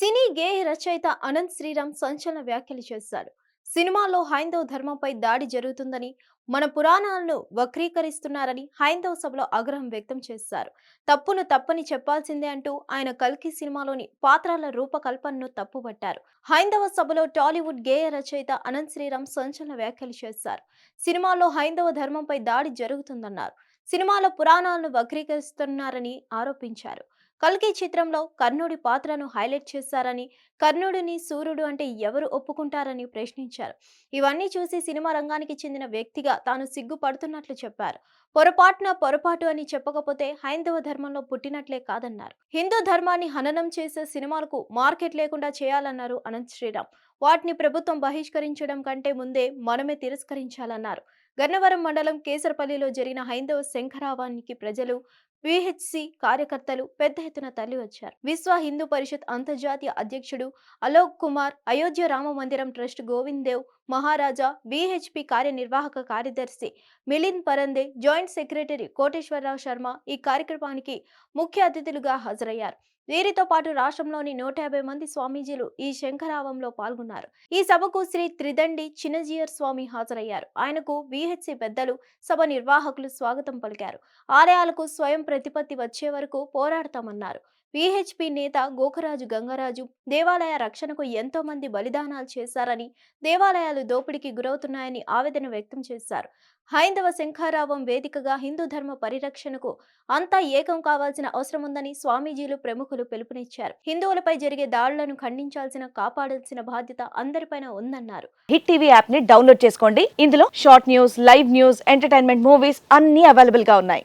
సినీ గేయ రచయిత అనంత్ శ్రీరామ్ సంచలన వ్యాఖ్యలు చేశారు. సినిమాలో హైందవ ధర్మంపై దాడి జరుగుతుందని మన పురాణాలను వక్రీకరిస్తున్నారని హైందవ సభలో ఆగ్రహం వ్యక్తం చేశారు. తప్పును తప్పని చెప్పాల్సిందే అంటూ ఆయన కల్కి సినిమాలోని పాత్రల రూపకల్పనను తప్పుపట్టారు. హైందవ సభలో టాలీవుడ్ గేయ రచయిత అనంత్ శ్రీరామ్ సంచలన వ్యాఖ్యలు చేశారు. సినిమాలో హైందవ ధర్మంపై దాడి జరుగుతుందన్నారు. సినిమాలో పురాణాలను వక్రీకరిస్తున్నారని ఆరోపించారు. కల్కి చిత్రంలో కర్ణుడి పాత్రను హైలైట్ చేశారని కర్ణుడిని సూర్యుడు అంటే ఎవరు ఒప్పుకుంటారని ప్రశ్నించారు. ఇవన్నీ చూసి సినిమా రంగానికి చెందిన వ్యక్తిగా తాను సిగ్గుపడుతున్నట్లు చెప్పారు. పొరపాటున పొరపాటు అని చెప్పకపోతే హైందవ ధర్మంలో పుట్టినట్లే కాదన్నారు. హిందూ ధర్మాన్ని హననం చేసే సినిమాలకు మార్కెట్ లేకుండా చేయాలన్నారు అనంత్ శ్రీరామ్. వాటిని ప్రభుత్వం బహిష్కరించడం కంటే ముందే మనమే తిరస్కరించాలన్నారు. గన్నవరం మండలం కేసరపల్లిలో జరిగిన హైందవ శంఖరావానికి ప్రజలు విహెచ్సి కార్యకర్తలు పెద్ద ఎత్తున తరలి వచ్చారు విశ్వ హిందూ పరిషత్ అంతర్జాతీయ అధ్యక్షుడు అలోక్ కుమార్ అయోధ్య రామ మందిరం ట్రస్ట్ గోవింద్ దేవ్ మహారాజా విహెచ్పి కార్యనిర్వాహక కార్యదర్శి మిలింద్ పరందే జాయింట్ సెక్రటరీ కోటేశ్వరరావు శర్మ ఈ కార్యక్రమానికి ముఖ్య అతిథులుగా హాజరయ్యారు. వీరితో పాటు రాష్ట్రంలోని నూట యాభై మంది స్వామీజీలు ఈ శంఖరావంలో పాల్గొన్నారు. ఈ సభకు శ్రీ త్రిదండి చిన్నజీయర్ స్వామి హాజరయ్యారు. ఆయనకు విహెచ్సి పెద్దలు సభ నిర్వాహకులు స్వాగతం పలికారు. ఆలయాలకు స్వయం ప్రతిపత్తి వచ్చే వరకు పోరాడతామన్నారు. విహెచ్పి నేత గోకరాజు గంగరాజు దేవాలయ రక్షణకు ఎంతో మంది బలిదానాలు చేశారని దేవాలయాలు దోపిడీకి గురవుతున్నాయని ఆవేదన వ్యక్తం చేశారు. హైందవ శంఖారావం వేదికగా హిందూ ధర్మ పరిరక్షణకు అంతా ఏకం కావాల్సిన అవసరం ఉందని స్వామీజీలు ప్రముఖులు పిలుపునిచ్చారు. హిందువులపై జరిగే దాడులను ఖండించాల్సిన కాపాడాల్సిన బాధ్యత అందరిపైన ఉందన్నారు. హిట్ టీవీ యాప్ని డౌన్లోడ్ చేసుకోండి. ఇందులో short news live news entertainment movies అన్ని అవైలబుల్గా ఉన్నాయి.